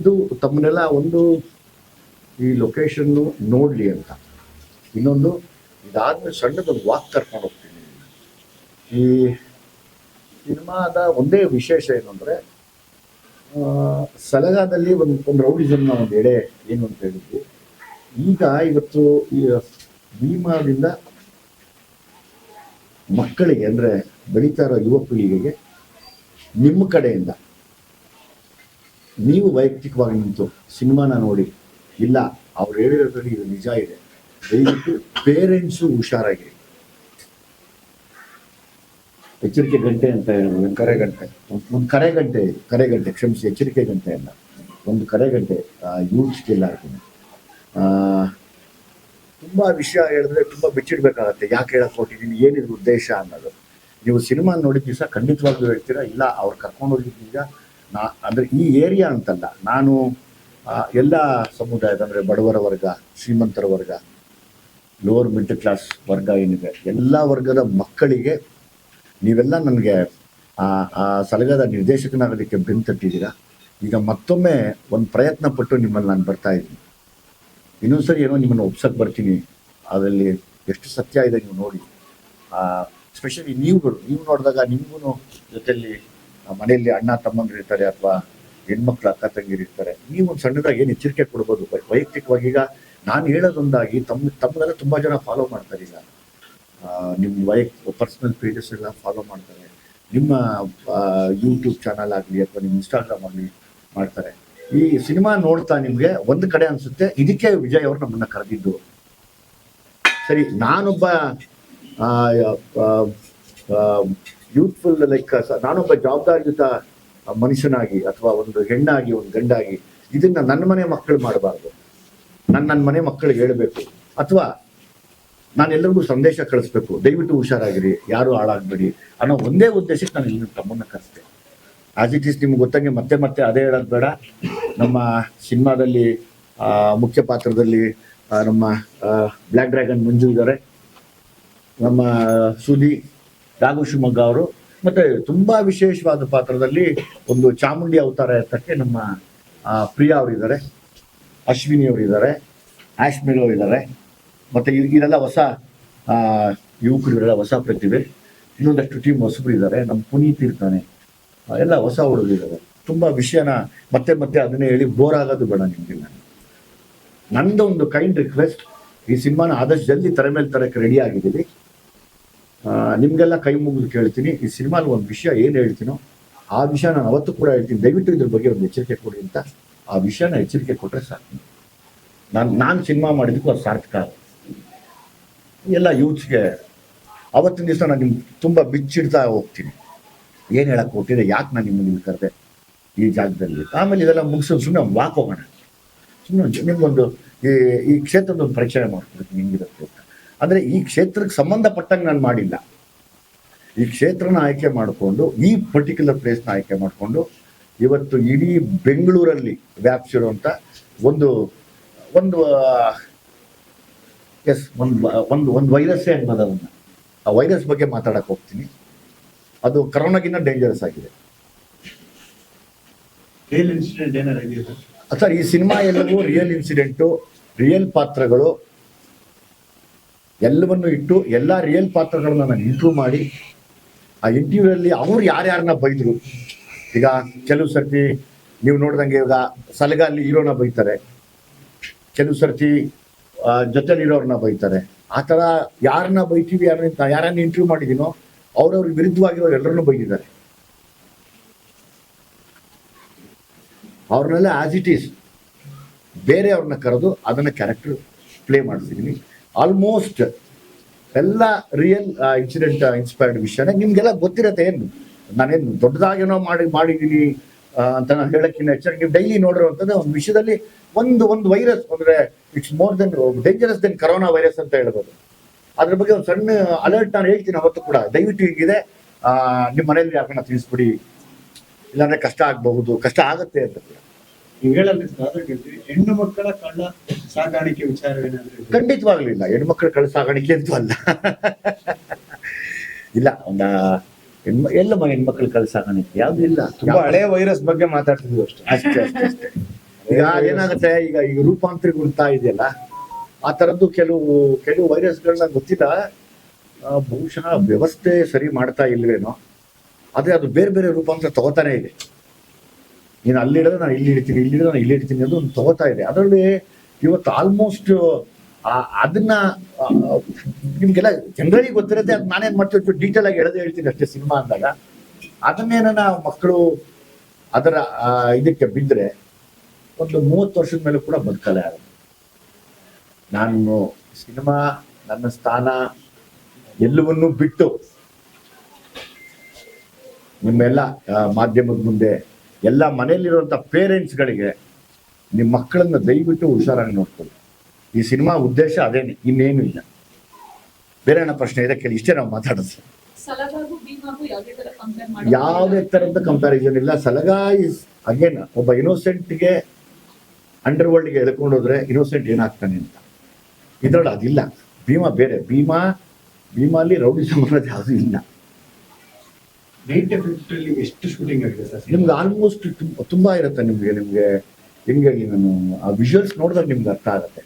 ಇದು ತಮ್ಮನ್ನೆಲ್ಲ ಒಂದು ಈ ಲೊಕೇಶನ್ನು ನೋಡ್ಲಿ ಅಂತ. ಇನ್ನೊಂದು ಇದಾದ್ಮೇಲೆ ಸಣ್ಣದೊಂದು ವಾಕ್ ಕರ್ಕೊಂಡು ಹೋಗ್ತೀನಿ. ಈ ಸಿನಿಮಾದ ಒಂದೇ ವಿಶೇಷ ಏನು ಅಂದರೆ ಸಲಗಾದಲ್ಲಿ ಒಂದು ಒಂದು ರೌಡಿಸಮ್ನ ಒಂದು ಎಡೆ ಏನು ಅಂತ ಹೇಳಿದ್ವಿ. ಈಗ ಇವತ್ತು ಈ ಭೀಮಾದಿಂದ ಮಕ್ಕಳಿಗೆ ಅಂದರೆ ಬೆಳೀತಾ ಇರೋ ಯುವ ಪೀಳಿಗೆಗೆ ನಿಮ್ಮ ಕಡೆಯಿಂದ ನೀವು ವೈಯಕ್ತಿಕವಾಗಿ ನಿಂತು ಸಿನಿಮಾನ ನೋಡಿ ಇಲ್ಲ ಅವ್ರು ಹೇಳಿರೋದ್ರಲ್ಲಿ ಇದು ನಿಜ ಇದೆ. ದಯವಿಟ್ಟು ಪೇರೆಂಟ್ಸು ಹುಷಾರಾಗಿರಿ. ಎಚ್ಚರಿಕೆ ಗಂಟೆ ಅಂತ ಹೇಳಿದ್ರು ಕರೆ ಗಂಟೆ. ಒಂದು ಕರೆ ಗಂಟೆ ಕರೆ ಗಂಟೆ ಕ್ಷಮಿಸಿ ಎಚ್ಚರಿಕೆ ಗಂಟೆ ಅಲ್ಲ. ಒಂದು ಕರೆ ಗಂಟೆ ಯೂತ್ಗೆ ಇರ್ತೀನಿ ತುಂಬ ವಿಷಯ ಹೇಳಿದ್ರೆ ತುಂಬ ಬಿಚ್ಚಿಡ್ಬೇಕಾಗತ್ತೆ. ಯಾಕೆ ಹೇಳಕ್ ಕೊಟ್ಟಿದ್ದೀನಿ ಏನಿದ್ರು ಉದ್ದೇಶ ಅನ್ನೋದು. ನೀವು ಸಿನಿಮಾ ನೋಡಿದ ದಿವಸ ಖಂಡಿತವಾಗ್ಲೂ ಹೇಳ್ತೀರಾ ಇಲ್ಲ ಅವ್ರು ಕರ್ಕೊಂಡು ಹೋಗಿದ್ದೀಗ ನಾ ಅಂದರೆ ಈ ಏರಿಯಾ ಅಂತಲ್ಲ ನಾನು ಎಲ್ಲ ಸಮುದಾಯದ ಅಂದರೆ ಬಡವರ ವರ್ಗ ಶ್ರೀಮಂತರ ವರ್ಗ ಲೋವರ್ ಮಿಡ್ಲ್ ಕ್ಲಾಸ್ ವರ್ಗ ಏನಿದೆ ಎಲ್ಲ ವರ್ಗದ ಮಕ್ಕಳಿಗೆ ನೀವೆಲ್ಲ ನನಗೆ ಆ ಸಲಗದ ನಿರ್ದೇಶಕನಾಗೋದಕ್ಕೆ ಬೆನ್ನು ತಟ್ಟಿದ್ದೀರಾ ಈಗ ಮತ್ತೊಮ್ಮೆ ಒಂದು ಪ್ರಯತ್ನ ಪಟ್ಟು ನಿಮ್ಮಲ್ಲಿ ನಾನು ಬರ್ತಾ ಇದ್ದೀನಿ. ಇನ್ನೊಂದ್ಸರಿ ಏನೋ ನಿಮ್ಮನ್ನು ಒಪ್ಸಕ್ಕೆ ಬರ್ತೀನಿ. ಅದರಲ್ಲಿ ಎಷ್ಟು ಸತ್ಯ ಇದೆ ನೀವು ನೋಡಿ. ಸ್ಪೆಷಲಿ ನೀವುಗಳು ನೀವು ನೋಡಿದಾಗ ನಿಮಗೂ ಜೊತೆಲಿ ಆ, ಮನೆಯಲ್ಲಿ ಅಣ್ಣ ತಮ್ಮಂದ್ರು ಇರ್ತಾರೆ ಅಥವಾ ಹೆಣ್ಮಕ್ಳು ಅಕ್ಕ ತಂಗಿರು ಇರ್ತಾರೆ, ನೀವು ಒಂದು ಸಣ್ಣದಾಗಿ ಏನು ಎಚ್ಚರಿಕೆ ಕೊಡ್ಬೋದು? ವೈಯಕ್ತಿಕವಾಗಿ ಈಗ ನಾನು ಹೇಳೋದೊಂದಾಗಿ ತಮ್ಮ ತಮ್ಮದೆಲ್ಲ ತುಂಬ ಜನ ಫಾಲೋ ಮಾಡ್ತಾರೆ ಈಗ. ನಿಮ್ಮ ವೈಯಕ್ತಿಕ ಪರ್ಸನಲ್ ಪೇಜಸ್ ಎಲ್ಲ ಫಾಲೋ ಮಾಡ್ತಾರೆ. ನಿಮ್ಮ ಯೂಟ್ಯೂಬ್ ಚಾನಲ್ ಆಗಲಿ ಅಥವಾ ನಿಮ್ಮ ಇನ್ಸ್ಟಾಗ್ರಾಮ್ ಆಗಲಿ ಮಾಡ್ತಾರೆ. ಈ ಸಿನಿಮಾ ನೋಡ್ತಾ ನಿಮಗೆ ಒಂದು ಕಡೆ ಅನ್ಸುತ್ತೆ, ಇದಕ್ಕೆ ವಿಜಯ್ ಅವರು ನಮ್ಮನ್ನ ಕರೆದಿದ್ದು. ಸರಿ, ನಾನೊಬ್ಬ ಯೂತ್ಫುಲ್ ಲೈಕ್ ನಾನೊಬ್ಬ ಜವಾಬ್ದಾರಿಯುತ ಮನುಷ್ಯನಾಗಿ ಅಥವಾ ಒಂದು ಹೆಣ್ಣಾಗಿ, ಒಂದು ಗಂಡಾಗಿ ಇದನ್ನ ನನ್ನ ಮನೆ ಮಕ್ಕಳು ಮಾಡಬಾರ್ದು. ನನ್ನ ನನ್ನ ಮನೆ ಮಕ್ಕಳಿಗೆ ಹೇಳಬೇಕು. ಅಥವಾ ನಾನೆಲ್ಲರಿಗೂ ಸಂದೇಶ ಕಳಿಸ್ಬೇಕು. ದಯವಿಟ್ಟು ಹುಷಾರಾಗಿರಿ. ಯಾರು ಹಾಳಾಗಬೇಡಿ ಅನ್ನೋ ಒಂದೇ ಉದ್ದೇಶಕ್ಕೆ ನಾನು ಇಲ್ಲಿ ತಮ್ಮನ್ನ ಕರೆಸ್ತೆ ಆಸ್ ಇಟ್ ಈಸ್ ನಿಮ್ಗೆ ಗೊತ್ತಂಗೆ ಮತ್ತೆ ಮತ್ತೆ ಅದೇ ಹೇಳೋದು ಬೇಡ. ನಮ್ಮ ಸಿನಿಮಾದಲ್ಲಿ ಮುಖ್ಯ ಪಾತ್ರದಲ್ಲಿ ನಮ್ಮ ಬ್ಲ್ಯಾಕ್ ಡ್ರ್ಯಾಗನ್ ಮಂಜು ಇದ್ದಾರೆ. ನಮ್ಮ ಸುದಿ ರಾಘು ಶಿವಮೊಗ್ಗ ಅವರು. ಮತ್ತೆ ತುಂಬಾ ವಿಶೇಷವಾದ ಪಾತ್ರದಲ್ಲಿ ಒಂದು ಚಾಮುಂಡಿ ಅವತಾರ ಎತ್ತಕ್ಕೆ ನಮ್ಮ ಪ್ರಿಯಾ ಅವರಿದ್ದಾರೆ. ಅಶ್ವಿನಿ ಅವರಿದ್ದಾರೆ. ಆಶ್ಮಿಲ್ ಅವರಿದ್ದಾರೆ. ಮತ್ತೆ ಇದೆಲ್ಲ ಹೊಸ ಆ, ಯುವಕರು ಹೊಸ ಪ್ರತಿಭೆ. ಇನ್ನೊಂದಷ್ಟು ಟೀಮ್ ಹೊಸಬರು ಇದ್ದಾರೆ. ನಮ್ಮ ಪುನೀತ್ ಇರ್ತಾನೆ. ಎಲ್ಲ ಹೊಸ ಹುಡುಗರಿದ್ದಾರೆ ತುಂಬಾ ವಿಷಯನ ಮತ್ತೆ ಮತ್ತೆ ಅದನ್ನೇ ಹೇಳಿ ಬೋರ್ ಆಗೋದು ಬೇಡ ನಿಮಗೆ ನಾನು. ಒಂದು ಕೈಂಡ್ ರಿಕ್ವೆಸ್ಟ್ ಈ ಸಿನಿಮಾನ ಆದಷ್ಟು ಜಲ್ದಿ ತರ ಮೇಲೆ ತರಕ್ಕೆ ರೆಡಿ ಆಗಿದ್ದೀವಿ. ನಿಮ್ಗೆಲ್ಲ ಕೈ ಮುಗಿದು ಕೇಳ್ತೀನಿ. ಈ ಸಿನಿಮಾಲಿ ಒಂದು ವಿಷಯ ಏನು ಹೇಳ್ತೀನೋ, ಆ ವಿಷಯ ನಾನು ಅವತ್ತು ಕೂಡ ಹೇಳ್ತೀನಿ. ದಯವಿಟ್ಟು ಇದ್ರ ಬಗ್ಗೆ ಒಂದು ಎಚ್ಚರಿಕೆ ಕೊಡಿ ಅಂತ ಆ ವಿಷಯನ ಎಚ್ಚರಿಕೆ ಕೊಟ್ಟರೆ ಸಾಕು. ನಾನು ನಾನು ಸಿನಿಮಾ ಮಾಡಿದ್ದಕ್ಕೂ ಅದು ಸಾರ್ಥಕ. ಎಲ್ಲ ಯೂತ್ಸ್ಗೆ ಅವತ್ತಿನ ದಿವಸ ನಾನು ನಿಮ್ಗೆ ತುಂಬ ಬಿಚ್ಚಿಡ್ತಾ ಹೋಗ್ತೀನಿ. ಏನು ಹೇಳಕ್ಕೆ ಹೋಗ್ತಿದೆ, ಯಾಕೆ ನಾನು ನಿಮ್ಮ ನಿಮ್ಗೆ ಕರೆದೆ ಈ ಜಾಗದಲ್ಲಿ? ಆಮೇಲೆ ಇದೆಲ್ಲ ಮುಗಿಸೋದು ಸುಮ್ಮನೆ ವಾಕ್ ಹೋಗೋಣ ಸುಮ್ಮನೆ ನಿಮ್ಗೊಂದು ಈ ಈ ಕ್ಷೇತ್ರದ ಒಂದು ಪರಿಚಯ ಮಾಡ್ಕೊಡ್ತೀನಿ, ಹಿಂಗಿರುತ್ತೆ ಅಂತ. ಅಂದರೆ ಈ ಕ್ಷೇತ್ರಕ್ಕೆ ಸಂಬಂಧಪಟ್ಟಂಗೆ ನಾನು ಮಾಡಿಲ್ಲ. ಈ ಕ್ಷೇತ್ರನ ಆಯ್ಕೆ ಮಾಡಿಕೊಂಡು ಈ ಪರ್ಟಿಕ್ಯುಲರ್ ಪ್ಲೇಸ್ನ ಆಯ್ಕೆ ಮಾಡಿಕೊಂಡು ಇವತ್ತು ಇಡೀ ಬೆಂಗಳೂರಲ್ಲಿ ವ್ಯಾಪಿಸಿರುವಂಥ ಒಂದು ಒಂದು ಎಸ್ ಒಂದು ಒಂದು ಒಂದು ವೈರಸ್ಸೇ ಅನ್ನೋದು ಅದನ್ನು. ಆ ವೈರಸ್ ಬಗ್ಗೆ ಮಾತಾಡಕ್ಕೆ ಹೋಗ್ತೀನಿ. ಅದು ಕರೋನಾಗಿನ್ನ ಡೇಂಜರಸ್ ಆಗಿದೆ. Real incident sir? ಈ ಸಿನಿಮಾ ಎಲ್ಲವೂ ರಿಯಲ್ ಇನ್ಸಿಡೆಂಟು ರಿಯಲ್ ಪಾತ್ರಗಳು ಎಲ್ಲವನ್ನು ಇಟ್ಟು ಎಲ್ಲ ರಿಯಲ್ ಪಾತ್ರಗಳನ್ನ ನಾನು ಇಂಟ್ರೂ ಮಾಡಿ, ಆ ಇಂಟರ್ವ್ಯೂರಲ್ಲಿ ಅವ್ರು ಯಾರ್ಯಾರನ್ನ ಬೈದ್ರು. ಈಗ ಕೆಲವು ಸರ್ತಿ ನೀವು ನೋಡ್ದಂಗೆ ಈಗ ಸಲಗಲ್ಲಿ ಹೀರೋನ ಬೈತಾರೆ. ಕೆಲವು ಸರ್ತಿ ಜೊತೆಲಿರೋರನ್ನ ಜೊತೆಲಿರೋರ್ನ ಬೈತಾರೆ. ಆ ಥರ ಯಾರನ್ನ ಬೈತೀವಿ, ಯಾರನ್ನ ಯಾರನ್ನ ಇಂಟರ್ವ್ಯೂ ಮಾಡಿದ್ದೀನೋ ಅವ್ರವ್ರ ವಿರುದ್ಧವಾಗಿರೋ ಎಲ್ಲರನ್ನೂ ಬೈದಿದ್ದಾರೆ. ಅವ್ರನ್ನೆಲ್ಲ ಆಸ್ ಇಟ್ ಈಸ್ ಬೇರೆ ಅವ್ರನ್ನ ಕರೆದು ಅದನ್ನ ಕ್ಯಾರೆಕ್ಟರ್ ಪ್ಲೇ ಮಾಡಿಸಿದ್ದೀನಿ ಆಲ್ಮೋಸ್ಟ್ ಎಲ್ಲ ರಿಯಲ್ ಇನ್ಸಿಡೆಂಟ್ ಇನ್ಸ್ಪೈರ್ಡ್ ವಿಷಯನೇ ನಿಮ್ಗೆಲ್ಲ ಗೊತ್ತಿರತ್ತೆ ಏನು? ನಾನೇನು ದೊಡ್ಡದಾಗೇನೋ ಮಾಡಿ ಮಾಡಿದ್ದೀನಿ ಅಂತ ನಾನು ಹೇಳಕ್ಕಿಂತ ಹೆಚ್ಚಾಗಿ ನೀವು ಡೈಲಿ ನೋಡಿರುವಂಥದ್ದು ಒಂದು ವಿಷಯದಲ್ಲಿ ಒಂದು ಒಂದು ವೈರಸ್ ಅಂದ್ರೆ it's more than dangerous than corona virus ಅಂತ ಹೇಳ್ಬೋದು. ಅದ್ರ ಬಗ್ಗೆ ಒಂದು ಸಣ್ಣ ಅಲರ್ಟ್ ನಾನು ಹೇಳ್ತೀನಿ ಅವತ್ತು ಕೂಡ. ದಯವಿಟ್ಟು ಹೀಗಿದೆ. ನಿಮ್ಮ ಮನೆಯಲ್ಲಿ ಯಾಕನ್ನ ತಿಳಿಸ್ಬಿಡಿ. ಇಲ್ಲಾಂದ್ರೆ ಕಷ್ಟ ಆಗಬಹುದು. ಕಷ್ಟ ಆಗುತ್ತೆ ಅಂತ. ನೀವು ಹೇಳಲ್ಲ ಸರ್ ಆದ್ರೆ ಕೇಳ್ತೀವಿ ಹೆಣ್ಣು ಮಕ್ಕಳ ಕಳ್ಳ ಸಾಗಾಣಿಕೆ ವಿಚಾರ ಇದೆಯಾ? ಖಂಡಿತವಾಗ್ಲೂ ಇಲ್ಲ ಹೆಣ್ಮಕ್ಳು ಕಳ್ಳ ಸಾಗಾಣಿಕೆ ಅಂತೂ ಅಲ್ಲ. ಇಲ್ಲ ಒಂದ ಹೆಣ್ಮ ಎಲ್ಲ ಹೆಣ್ಮಕ್ಳ ಕಳ್ಳ ಸಾಗಾಣಿಕೆ. ಯಾವ್ದು ಇಲ್ಲ. ತುಂಬಾ ಹಳೆ ವೈರಸ್ ಬಗ್ಗೆ ಮಾತಾಡ್ತಿದ್ವಿ ಅಷ್ಟೇ. ಅಷ್ಟೇ ಅಷ್ಟೇ ಅಷ್ಟೇ. ಈಗ ಏನಾಗುತ್ತೆ ಈಗ ಈಗ ರೂಪಾಂತರಿಗೊಳ್ತಾ ಇದೆಯಲ್ಲ ಆ ತರದ್ದು ಕೆಲವು ಕೆಲವು ವೈರಸ್ಗಳನ್ನ ಗೊತ್ತಿಲ್ಲ. ಆ, ಬಹುಶಃ ವ್ಯವಸ್ಥೆ ಸರಿ ಮಾಡ್ತಾ ಇಲ್ವೇನೋ. ಅದೇ ಅದು ಬೇರೆ ಬೇರೆ ರೂಪಾಂತರ ತಗೋತಾನೆ ಇದೆ. ನೀನು ಅಲ್ಲಿ ಹಿಡಿದ್ರೆ ನಾನು ಇಲ್ಲಿ ಹಿಡಿತೀನಿ, ಇಲ್ಲಿ ಹಿಡಿದ್ರೆ ನಾನು ಇಲ್ಲಿ ಹಿಡಿತೀನಿ ಅಂತ ಒಂದು ತಗೋತಾ ಇದೆ. ಅದರಲ್ಲಿ ಇವತ್ತು ಆಲ್ಮೋಸ್ಟ್ ಅದನ್ನ ನಿಮ್ಗೆಲ್ಲ ಜನರಲಿ ಗೊತ್ತಿರುತ್ತೆ, ಅದು ನಾನೇನ್ ಮಾಡ್ತೀವಿ ಡೀಟೇಲ್ ಆಗಿ ಹೇಳದೆ ಹೇಳ್ತೀನಿ ಅಷ್ಟೇ ಸಿನಿಮಾ ಅಂದಾಗ. ಅದನ್ನೇನ ಮಕ್ಕಳು ಅದರ ಇದಕ್ಕೆ ಬಿದ್ದರೆ ಒಂದು ಮೂವತ್ತು ವರ್ಷದ ಮೇಲೆ ಕೂಡ ಬದುಕಲ್ಲ ಯಾರು ನಾನು ಸಿನಿಮಾ, ನನ್ನ ಸ್ಥಾನ ಎಲ್ಲವನ್ನೂ ಬಿಟ್ಟು ನಿಮ್ಮೆಲ್ಲ ಮಾಧ್ಯಮದ ಮುಂದೆ ಎಲ್ಲ ಮನೆಯಲ್ಲಿರುವಂಥ ಪೇರೆಂಟ್ಸ್ಗಳಿಗೆ ನಿಮ್ಮ ಮಕ್ಕಳನ್ನ ದಯವಿಟ್ಟು ಹುಷಾರಾಗಿ ನೋಡ್ಕೊಳ್ಳಿ. ಈ ಸಿನಿಮಾ ಉದ್ದೇಶ ಅದೇನೆ ಇನ್ನೇನು ಇಲ್ಲ. ಬೇರೆ ಏನೋ ಪ್ರಶ್ನೆ ಇದೆ ಕೇಳಿ ಇಷ್ಟೇ ನಾವು ಮಾತಾಡೋದು. ಯಾವುದೇ ತರ ಕಂಪೇರ್ ಮಾಡಿ ಯಾವುದೇ ಥರದ ಕಂಪ್ಯಾರಿಸನ್ ಇಲ್ಲ. ಸಲಗಾ ಇಸ್ ಅಗೇನ್ ಒಬ್ಬ ಇನ್ನೋಸೆಂಟ್ಗೆ ಅಂಡರ್ ವರ್ಲ್ಡ್ಗೆ ಎಳ್ಕೊಂಡು ಹೋದ್ರೆ ಇನ್ನೋಸೆಂಟ್ ಏನಾಗ್ತಾನೆ ಅಂತ. ಇದ್ರಲ್ಲಿ ಅದಿಲ್ಲ. ಭೀಮಾ ಬೇರೆ. ಭೀಮಾ ಭೀಮಾಲಿ ರೌಡಿ ಸಂಬಂಧ ಯಾವುದೂ ಇಲ್ಲ. ನೈಟ್ ಎಫೆಕ್ಟ್ ಅಲ್ಲಿ ಎಷ್ಟು ಶೂಟಿಂಗ್ ಆಗಿದೆ ಸರ್? ನಿಮ್ಗೆ ಆಲ್ಮೋಸ್ಟ್ ತುಂಬಾ ಇರುತ್ತೆ ನಿಮ್ಗೆ ನಿಮ್ಗೆ ಹೆಂಗಾಗಿ ನಾನು ಆ ವಿಜುವಲ್ಸ್ ನೋಡಿದಾಗ ನಿಮ್ಗೆ ಅರ್ಥ ಆಗುತ್ತೆ.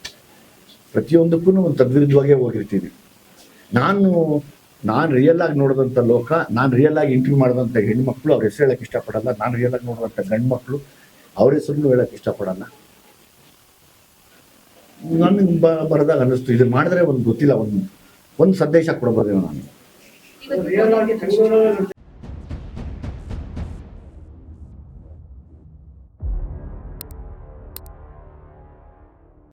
ಪ್ರತಿಯೊಂದಕ್ಕೂ ಒಂದು ತದ್ವಿರುದ್ಧವಾಗೇ ಹೋಗಿರ್ತೀನಿ ನಾನು ನಾನು ರಿಯಲ್ ಆಗಿ ನೋಡಿದಂಥ ಲೋಕ ನಾನು ರಿಯಲ್ ಆಗಿ ಇಂಟರ್ವ್ಯೂ ಮಾಡಿದಂಥ ಹೆಣ್ಮಕ್ಳು ಅವ್ರ ಹೆಸರು ಹೇಳಕ್ ಇಷ್ಟಪಡಲ್ಲ ನಾನು ರಿಯಲ್ ಆಗಿ ನೋಡಿದಂಥ ಗಂಡ್ಮಕ್ಳು ಅವ್ರ ಹೆಸರು ಹೇಳಕ್ ಇಷ್ಟಪಡಲ್ಲ. ನನಗೆ ಬರದಾಗ ಅನ್ನಿಸ್ತು. ಇದು ಮಾಡಿದ್ರೆ ಒಂದು ಗೊತ್ತಿಲ್ಲ ಒಂದು ಒಂದು ಸಂದೇಶ ಕೊಡಬಹುದೇನೋ ನಾನು.